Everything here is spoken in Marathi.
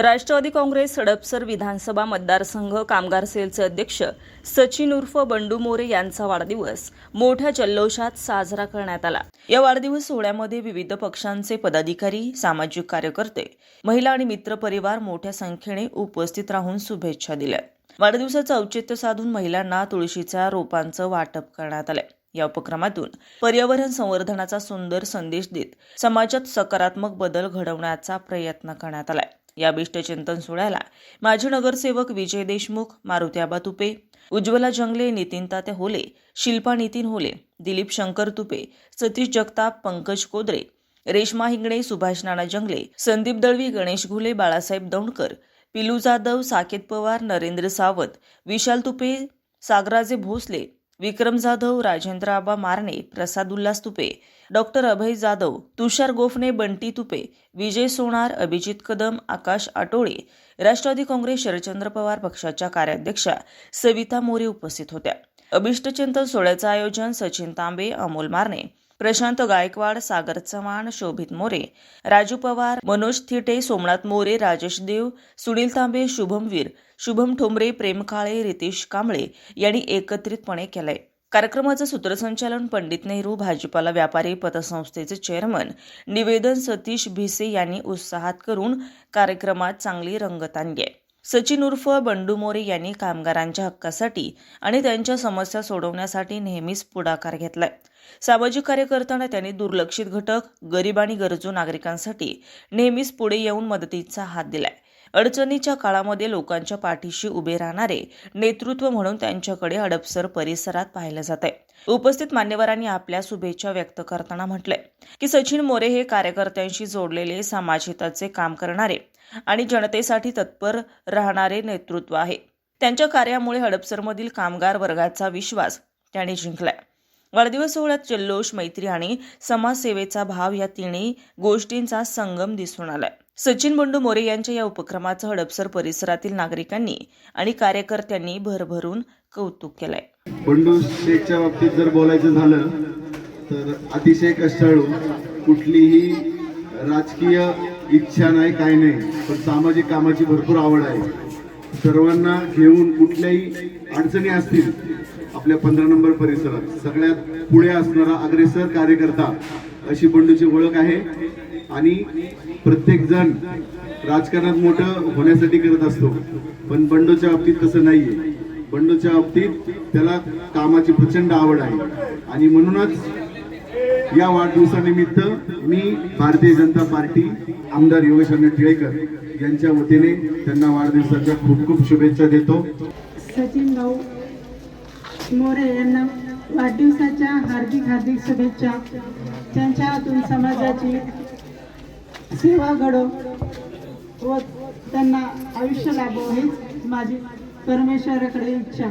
राष्ट्रवादी काँग्रेस हडपसर विधानसभा मतदारसंघ कामगार सेलचे अध्यक्ष सचिन उर्फ बंडू मोरे यांचा वाढदिवस मोठ्या जल्लोषात साजरा करण्यात आला. या वाढदिवस सोहळ्यामध्ये विविध पक्षांचे पदाधिकारी सामाजिक कार्यकर्ते महिला आणि मित्रपरिवार मोठ्या संख्येने उपस्थित राहून शुभेच्छा दिल्या. वाढदिवसाचं औचित्य साधून महिलांना तुळशीच्या रोपांचं वाटप करण्यात आलंय या उपक्रमातून पर्यावरण संवर्धनाचा सुंदर संदेश देत समाजात सकारात्मक बदल घडवण्याचा प्रयत्न करण्यात आलाय. या बिष्टचिंतन सोहळ्याला माजी नगरसेवक विजय देशमुख मारुत्याबा तुपे उज्ज्वला जंगले नितीन तात्या होले शिल्पा नितीन होले दिलीप शंकर तुपे सतीश जगताप पंकज कोदरे रेश्मा हिंगणे सुभाष नाना जंगले संदीप दळवी गणेश घुले बाळासाहेब दौंडकर पिलू जाधव साकेत पवार नरेंद्र सावंत विशाल तुपे सागराजे भोसले विक्रम जाधव राजेंद्र आबा मारणे प्रसाद उल्हास तुपे डॉक्टर अभय जाधव तुषार गोफणे बंटी तुपे विजय सोनार अभिजित कदम आकाश आटोळे राष्ट्रवादी काँग्रेस शरदचंद्र पवार पक्षाच्या कार्याध्यक्षा सविता मोरे उपस्थित होत्या. अभिष्टचिंतन सोहळ्याचं आयोजन सचिन तांबे अमोल मारणे प्रशांत गायकवाड सागर चव्हाण शोभित मोरे राजू पवार मनोज थिटे सोमनाथ मोरे राजेश देव सुनील तांबे शुभम वीर शुभम ठोंबरे प्रेम काळे रितेश कांबळे यांनी एकत्रितपणे केलंय. कार्यक्रमाचं सूत्रसंचालन पंडित नेहरू भाजीपाला व्यापारी पतसंस्थेचे चेअरमन निवेदन सतीश भिसे यांनी उत्साहात करून कार्यक्रमात चांगली रंगत आणली आहे सचिन उर्फ बंडू मोरे यांनी कामगारांच्या हक्कासाठी आणि त्यांच्या समस्या सोडवण्यासाठी नेहमीच पुढाकार घेतलाय. सामाजिक कार्य करताना त्यांनी दुर्लक्षित घटक गरीब आणि गरजू नागरिकांसाठी नेहमीच पुढे येऊन मदतीचा हात दिलाय. अडचणीच्या काळामध्ये लोकांच्या पाठीशी उभे राहणारे नेतृत्व म्हणून त्यांच्याकडे हडपसर परिसरात पाहिलं जात आहे उपस्थित मान्यवरांनी आपल्या शुभेच्छा व्यक्त करताना म्हटलंय की सचिन मोरे हे कार्यकर्त्यांशी जोडलेले समाजहिताचे काम करणारे आणि जनतेसाठी तत्पर राहणारे नेतृत्व आहे. त्यांच्या कार्यामुळे हडपसरमधील कामगार वर्गाचा विश्वास त्यांनी जिंकलाय. वाढदिवस सोहळ्यात जल्लोष मैत्री आणि समाजसेवेचा भाव या तिन्ही गोष्टींचा संगम दिसून आलाय. सचिन बंडू मोरे यांच्या या उपक्रमाचं हडपसर परिसरातील नागरिकांनी आणि कार्यकर्त्यांनी भरभरून कौतुक केलंय. बंडू शेखच्या बाबतीत जर बोलायचं झालं तर अतिशय कष्टाळू. कुठलीही राजकीय इच्छा नाही काय नाही. पण सामाजिक कामाची भरपूर आवड आहे. सर्वांना घेऊन कुठल्याही अडचणी असतील आपल्या पंधरा नंबर परिसरात. सगळ्यात पुढे असणारा अग्रेसर कार्यकर्ता अशी बंडूची ओळख आहे. आणि प्रत्येक जण राजकारणात मोठं होण्यासाठी करत असतो. पण बंडोच्या बाबतीत तसं नाहीये. बंडोच्या बाबतीत त्याला कामाची प्रचंड आवड आहे. आणि म्हणूनच या वाढदिवसानिमित्त मी भारतीय जनता पार्टी आमदार योगेश टिळेकर यांच्या वतीने त्यांना वाढदिवसाच्या खूप खूप शुभेच्छा देतो. सचिन भाऊ मोरे यांना वाढदिवसाच्या हार्दिक हार्दिक शुभेच्छा. त्यांच्या हातून समाजाची सेवा घडो व त्यांना आयुष्य लाभो हीच माझी परमेश्वराकडे इच्छा.